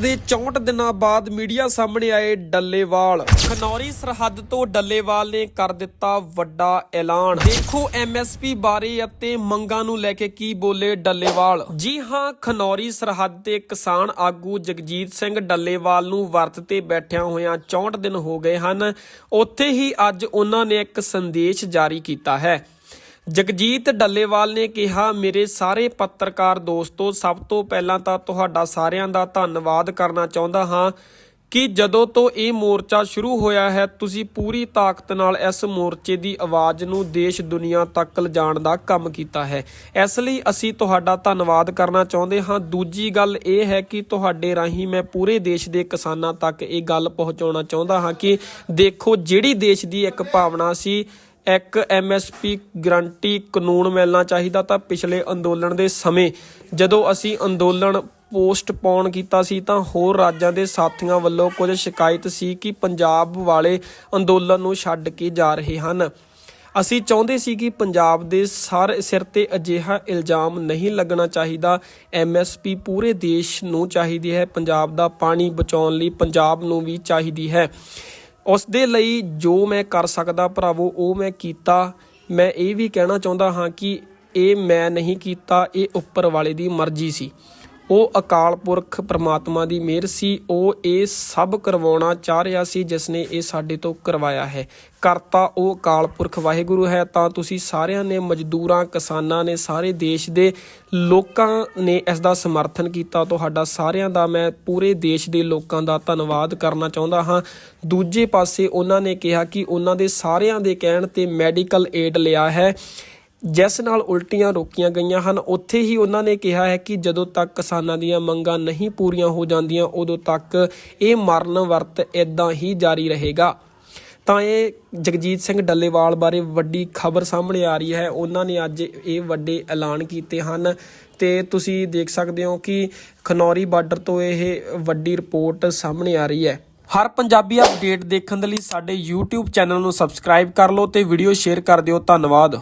ਦੇ 64 ਦਿਨਾਂ ਬਾਅਦ ਮੀਡੀਆ ਸਾਹਮਣੇ ਆਏ ਡੱਲੇਵਾਲ। ਖਨੌਰੀ ਸਰਹੱਦ ਤੋਂ ਡੱਲੇਵਾਲ ਨੇ ਕਰ ਦਿੱਤਾ ਵੱਡਾ ਐਲਾਨ। ਦੇਖੋ ਐਮਐਸਪੀ ਬਾਰੇ ਅਤੇ ਮੰਗਾਂ ਨੂੰ ਲੈ ਕੇ ਕੀ ਬੋਲੇ ਡੱਲੇਵਾਲ। ਜੀ ਹਾਂ, ਖਨੌਰੀ ਸਰਹੱਦ ਦੇ ਕਿਸਾਨ ਆਗੂ ਜਗਜੀਤ ਸਿੰਘ ਡੱਲੇਵਾਲ ਨੂੰ ਵਰਤ ਤੇ ਬੈਠਿਆਂ ਹੋਇਆਂ 64 ਦਿਨ ਹੋ ਗਏ ਹਨ। ਉੱਥੇ ਹੀ ਅੱਜ ਉਹਨਾਂ ਨੇ ਇੱਕ ਸੰਦੇਸ਼ ਜਾਰੀ ਕੀਤਾ ਹੈ। ਜਗਜੀਤ ਡੱਲੇਵਾਲ ਨੇ ਕਿਹਾ, ਮੇਰੇ ਸਾਰੇ ਪੱਤਰਕਾਰ ਦੋਸਤੋ, ਸਭ ਤੋਂ ਪਹਿਲਾਂ ਤਾਂ ਤੁਹਾਡਾ ਸਾਰਿਆਂ ਦਾ ਧੰਨਵਾਦ ਕਰਨਾ ਚਾਹੁੰਦਾ ਹਾਂ ਕਿ ਜਦੋਂ ਤੋਂ ਇਹ ਮੋਰਚਾ ਸ਼ੁਰੂ ਹੋਇਆ ਹੈ, ਤੁਸੀਂ ਪੂਰੀ ਤਾਕਤ ਨਾਲ ਇਸ ਮੋਰਚੇ ਦੀ ਆਵਾਜ਼ ਨੂੰ ਦੇਸ਼ ਦੁਨੀਆ ਤੱਕ ਲਿਜਾਣ ਦਾ ਕੰਮ ਕੀਤਾ ਹੈ। ਇਸ ਲਈ ਅਸੀਂ ਤੁਹਾਡਾ ਧੰਨਵਾਦ ਕਰਨਾ ਚਾਹੁੰਦੇ ਹਾਂ। ਦੂਜੀ ਗੱਲ ਇਹ ਹੈ ਕਿ ਤੁਹਾਡੇ ਰਾਹੀਂ ਮੈਂ ਪੂਰੇ ਦੇਸ਼ ਦੇ ਕਿਸਾਨਾਂ ਤੱਕ ਇਹ ਗੱਲ ਪਹੁੰਚਾਉਣਾ ਚਾਹੁੰਦਾ ਹਾਂ ਕਿ ਦੇਖੋ, ਜਿਹੜੀ ਦੇਸ਼ ਦੀ ਇੱਕ ਭਾਵਨਾ ਸੀ ਇੱਕ ਐਮਐਸਪੀ ਗਰੰਟੀ ਕਾਨੂੰਨ ਮਿਲਣਾ ਚਾਹੀਦਾ ਤਾਂ ਪਿਛਲੇ ਅੰਦੋਲਨ ਦੇ ਸਮੇਂ ਜਦੋਂ ਅਸੀਂ ਅੰਦੋਲਨ ਪੋਸਟਪੋਨ ਕੀਤਾ ਸੀ ਤਾਂ ਹੋਰ ਰਾਜਾਂ ਦੇ ਸਾਥੀਆਂ ਵੱਲੋਂ ਕੁਝ ਸ਼ਿਕਾਇਤ ਸੀ ਕਿ ਪੰਜਾਬ ਵਾਲੇ ਅੰਦੋਲਨ ਨੂੰ ਛੱਡ ਕੇ ਜਾ ਰਹੇ ਹਨ। ਅਸੀਂ ਚਾਹੁੰਦੇ ਸੀ ਕਿ ਪੰਜਾਬ ਦੇ ਸਾਰੇ ਸਿਰ ਤੇ ਅਜਿਹਾ ਇਲਜ਼ਾਮ ਨਹੀਂ ਲੱਗਣਾ ਚਾਹੀਦਾ। ਐਮਐਸਪੀ ਪੂਰੇ ਦੇਸ਼ ਨੂੰ ਚਾਹੀਦੀ ਹੈ। ਪੰਜਾਬ ਦਾ ਪਾਣੀ ਬਚਾਉਣ ਲਈ ਪੰਜਾਬ ਨੂੰ ਵੀ ਚਾਹੀਦੀ ਹੈ। ਉਸ ਦੇ ਲਈ ਜੋ ਮੈਂ ਕਰ ਸਕਦਾ ਭਰਾਵੋ, ਉਹ ਮੈਂ ਕੀਤਾ। ਮੈਂ ਇਹ ਵੀ ਕਹਿਣਾ ਚਾਹੁੰਦਾ ਹਾਂ ਕਿ ਇਹ ਮੈਂ ਨਹੀਂ ਕੀਤਾ, ਇਹ ਉੱਪਰ ਵਾਲੇ ਦੀ ਮਰਜ਼ੀ ਸੀ। ਉਹ ਅਕਾਲ ਪੁਰਖ ਪ੍ਰਮਾਤਮਾ ਦੀ ਮਿਹਰ ਸੀ, ਉਹ ਇਹ ਸਭ ਕਰਵਾਉਣਾ ਚਾਹ ਰਿਹਾ ਸੀ ਜਿਸ ਨੇ ਇਹ ਸਾਡੇ ਤੋਂ ਕਰਵਾਇਆ ਹੈ। ਕਰਤਾ ਉਹ ਅਕਾਲ ਪੁਰਖ ਵਾਹਿਗੁਰੂ ਹੈ, ਤਾਂ ਤੁਸੀਂ ਸਾਰਿਆਂ ਨੇ, ਮਜ਼ਦੂਰਾਂ, ਕਿਸਾਨਾਂ ਨੇ, ਸਾਰੇ ਦੇਸ਼ ਦੇ ਲੋਕਾਂ ਨੇ ਇਸ ਦਾ ਸਮਰਥਨ ਕੀਤਾ। ਤੁਹਾਡਾ ਸਾਰਿਆਂ ਦਾ ਮੈਂ ਪੂਰੇ ਦੇਸ਼ ਦੇ ਲੋਕਾਂ ਦਾ ਧੰਨਵਾਦ ਕਰਨਾ ਚਾਹੁੰਦਾ ਹਾਂ। ਦੂਜੇ ਪਾਸੇ ਉਹਨਾਂ ਨੇ ਕਿਹਾ ਕਿ ਉਹਨਾਂ ਦੇ ਸਾਰਿਆਂ ਦੇ ਕਹਿਣ ਤੇ ਮੈਡੀਕਲ ਏਡ ਲਿਆ ਹੈ। ਜਿਸ ਨਾਲ ਉਲਟੀਆਂ ਰੋਕੀਆਂ ਗਈਆਂ ਹਨ, ਉੱਥੇ ਹੀ ਉਹਨਾਂ ਨੇ ਕਿਹਾ ਹੈ ਕਿ ਜਦੋਂ ਤੱਕ ਕਿਸਾਨਾਂ ਦੀਆਂ ਮੰਗਾਂ ਨਹੀਂ ਪੂਰੀਆਂ ਹੋ ਜਾਂਦੀਆਂ, ਉਦੋਂ ਤੱਕ ਇਹ ਮਰਨ ਵਰਤ ਇਦਾਂ ਹੀ ਜਾਰੀ ਰਹੇਗਾ। ਤਾਂ ਇਹ ਜਗਜੀਤ ਸਿੰਘ ਡੱਲੇਵਾਲ ਬਾਰੇ ਵੱਡੀ ਖਬਰ ਸਾਹਮਣੇ ਆ ਰਹੀ ਹੈ। ਉਹਨਾਂ ਨੇ ਅੱਜ ਇਹ ਵੱਡੇ ਐਲਾਨ ਕੀਤੇ ਹਨ ਤੇ ਤੁਸੀਂ ਦੇਖ ਸਕਦੇ ਹੋ ਕਿ ਖਨੌਰੀ ਬਾਰਡਰ ਤੋਂ ਇਹ ਵੱਡੀ ਰਿਪੋਰਟ ਸਾਹਮਣੇ ਆ ਰਹੀ ਹੈ। ਹਰ ਪੰਜਾਬੀ ਅਪਡੇਟ ਦੇਖਣ ਦੇ ਲਈ ਸਾਡੇ YouTube ਚੈਨਲ ਨੂੰ ਸਬਸਕ੍ਰਾਈਬ ਕਰ ਲਓ ਤੇ ਵੀਡੀਓ ਸ਼ੇਅਰ ਕਰ ਦਿਓ। ਧੰਨਵਾਦ।